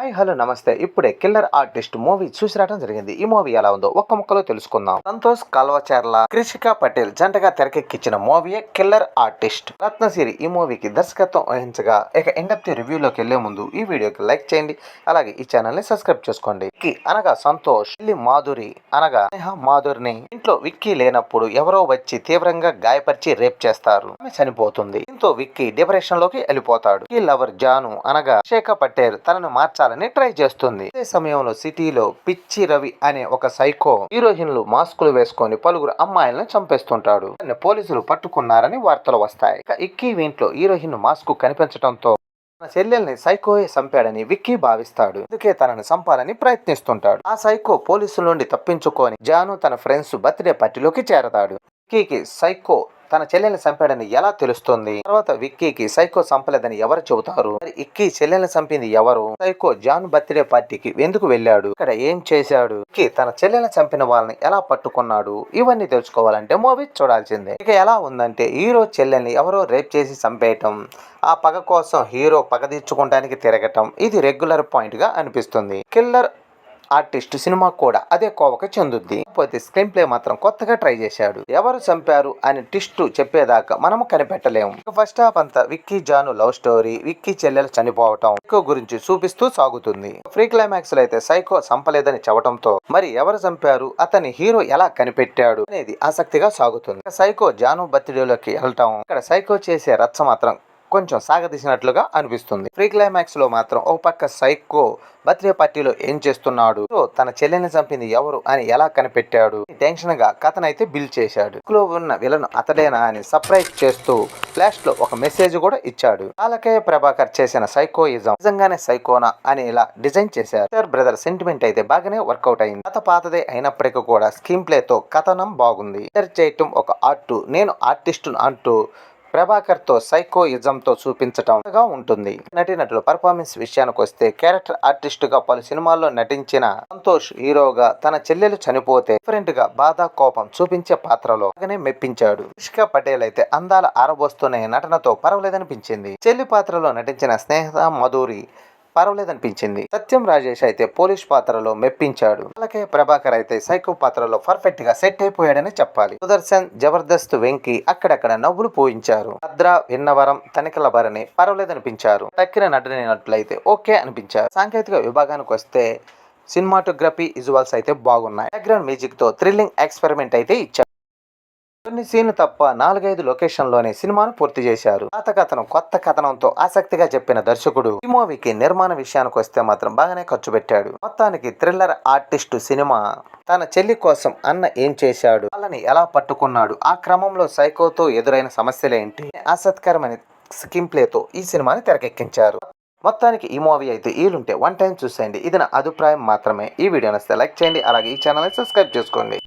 Hi hello నమస్తే. ఇప్పుడే killer artist movie చూసి రావడం జరిగింది. ఈ మూవీ ఎలా ఉందో ఒక్క ముక్కలో తెలుసుకుందాం. సంతోష్ కల్వచర్ల కృషికా పటేల్ జంటగా తెరకెక్కించిన మూవీయే కిల్లర్ ఆర్టిస్ట్. రత్నసిరి ఈ మూవీకి దర్శకత్వం వహించగా ఇక ఎండప్ రివ్యూలోకి వెళ్ళే ముందు ఈ వీడియోకి లైక్ చేయండి. అలాగే ఈ ఛానల్ని సబ్స్క్రైబ్ చేసుకోండి. విక్కీ అనగా సంతోష్ ఇల్లి మాధురి అనగా స్నేహ మాధురిని. ఇంట్లో విక్కీ లేనప్పుడు ఎవరో వచ్చి తీవ్రంగా గాయపరిచి రేప్ చేస్తారు. ఆమె చనిపోతుంది. దీంతో విక్కీ డిప్రెషన్లోకి వెళ్ళిపోతాడు. ఈ లవర్ జాను అనగా శేఖ పటేల్ తనను మార్చాలి చేయాలని ట్రై చేస్తుంది. అదే సమయంలో సిటీలో పిచ్చి రవి అనే ఒక సైకో హీరోయిన్లు మాస్కులు వేసుకొని పలువురు అమ్మాయిలను చంపేస్తుంటాడు. పోలీసులు పట్టుకున్నారని వార్తలు వస్తాయి. ఇక ఇక్కీ ఇంట్లో హీరోయిన్ మాస్క్ కనిపించడంతో తన చెల్లెల్ని సైకోయే చంపాడని విక్కీ భావిస్తాడు. అందుకే తనను చంపాలని ప్రయత్నిస్తుంటాడు. ఆ సైకో పోలీసుల నుండి తప్పించుకొని జాను తన ఫ్రెండ్స్ బర్త్డే పార్టీలోకి చేరతాడు. విక్కీకి సైకో తన చెల్లెల్ని చంపాడని ఎలా తెలుస్తుంది? తర్వాత విక్కీకి సైకో చంపలేదని ఎవరు చెబుతారు? మరి ఇక్కీ చెల్లెల్ని చంపింది ఎవరు? సైకో జాన్ బర్త్డే పార్టీకి ఎందుకు వెళ్ళాడు? ఇక్కడ ఏం చేశాడు? విక్కీ తన చెల్లెల్ని చంపిన వాళ్ళని ఎలా పట్టుకున్నాడు? ఇవన్నీ తెలుసుకోవాలంటే మూవీ చూడాల్సిందే. ఇక ఎలా ఉందంటే హీరో చెల్లెల్ని ఎవరో రేప్ చేసి చంపేయటం ఆ పగ కోసం హీరో పగ తీర్చుకోవడానికి తిరగటం ఇది రెగ్యులర్ పాయింట్గా అనిపిస్తుంది. కిల్లర్ ఆర్టిస్ట్ సినిమా కూడా అదే కోవకు చెందుద్ది. కాకపోతే స్క్రీన్ ప్లే మాత్రం కొత్తగా ట్రై చేశాడు. ఎవరు చంపారు అని టిస్ట్ చెప్పేదాకా మనము కనిపెట్టలేము. ఫస్ట్ హాఫ్ అంతా విక్కీ జాను లవ్ స్టోరీ విక్కీ చెల్లెలు చనిపోవటం సైకో గురించి చూపిస్తూ సాగుతుంది. ఫ్రీ క్లైమాక్స్లో అయితే సైకో చంపలేదని చెప్పడంతో మరి ఎవరు చంపారు అతని హీరో ఎలా కనిపెట్టాడు అనేది ఆసక్తిగా సాగుతుంది. సైకో జాను బర్త్డేలోకి వెళ్ళటం. ఇక్కడ సైకో చేసే రచ్చ మాత్రం కొంచెం సాగదీసినట్లుగా అనిపిస్తుంది. ప్రీ క్లైమాక్స్లో మాత్రం ఒక పక్క సైకో బర్త్డే పార్టీలో ఏం చేస్తున్నాడు? సో తన చెల్లెల్ని చంపింది ఎవరు అని ఎలా కనిపెట్టాడు? టెన్షన్గా కథనైతే బిల్ చేశాడు. లో ఉన్న విలను అతడేనా అని సర్ప్రైజ్ చేస్తూ లాస్ట్లో ఒక మెసేజ్ కూడా ఇచ్చాడు. కాలకేయ ప్రభాకర్ చేసిన సైకోయిజం నిజంగానే సైకోనా అని ఇలా డిజైన్ చేశారు. బ్రదర్ సెంటిమెంట్ అయితే బాగానే వర్కౌట్ అయింది. కథ పాతదే అయినప్పటికీ కూడా స్క్రీన్ ప్లే తో కథనం బాగుంది. చేయటం ఒక ఆర్ట్ నేను ఆర్టిస్ట్ అంటూ ప్రభాకర్తో సైకోయిజం చూపించటంగా ఉంటుంది. నటీనటులు పర్ఫార్మెన్స్ విషయానికి వస్తే క్యారెక్టర్ ఆర్టిస్ట్గా పలు సినిమాల్లో నటించిన సంతోష్ హీరోగా తన చెల్లెలు చనిపోతే డిఫరెంట్గా బాధ కోపం చూపించే పాత్రలో బాగానే మెప్పించాడు. రిషికా పటేల్ అయితే అందాల ఆరబోస్తూనే నటనతో పర్వాలేదనిపించింది. చెల్లి పాత్రలో నటించిన స్నేహ మధురి పర్వాలేదనిపించింది. సత్యం రాజేష్ అయితే పోలీస్ పాత్రలో మెప్పించాడు. అలాగే ప్రభాకర్ అయితే సైకో పాత్రలో పర్ఫెక్ట్గా సెట్ అయిపోయాడని చెప్పాలి. సుదర్శన్ జబర్దస్త్ వెంకి అక్కడక్కడ నవ్వులు పోయించారు. భద్ర విన్నవరం తనికల భరణి పర్వాలేదనిపించారు. తక్కిన నటనట్లయితే ఓకే అనిపించారు. సాంకేతిక విభాగానికి వస్తే సినిమాటోగ్రఫీ విజువల్స్ అయితే బాగున్నాయి. బ్యాక్గ్రౌండ్ మ్యూజిక్తో థ్రిల్లింగ్ ఎక్స్పెరిమెంట్ అయితే ఇచ్చారు. కొన్ని సీన్లు తప్ప నాలుగైదు లొకేషన్లోనే సినిమాను పూర్తి చేశారు. పాత కథనం కొత్త కథనంతో ఆసక్తిగా చెప్పిన దర్శకుడు ఈ మూవీకి నిర్మాణ విషయానికి వస్తే మాత్రం బాగానే ఖర్చు పెట్టాడు. మొత్తానికి థ్రిల్లర్ ఆర్టిస్ట్ సినిమా తన చెల్లి కోసం అన్న ఏం చేశాడు? వాళ్ళని ఎలా పట్టుకున్నాడు? ఆ క్రమంలో సైకోతో ఎదురైన సమస్యలేంటి ఆసక్తికరమైన స్కిమ్ ప్లేతో ఈ సినిమాని తెరకెక్కించారు. మొత్తానికి ఈ మూవీ అయితే ఈలుంటే వన్ టైం చూసేయండి. ఇది నా అభిప్రాయం మాత్రమే. ఈ వీడియో నచ్చితే లైక్ చేయండి. అలాగే ఈ ఛానల్ని సబ్స్క్రైబ్ చేసుకోండి.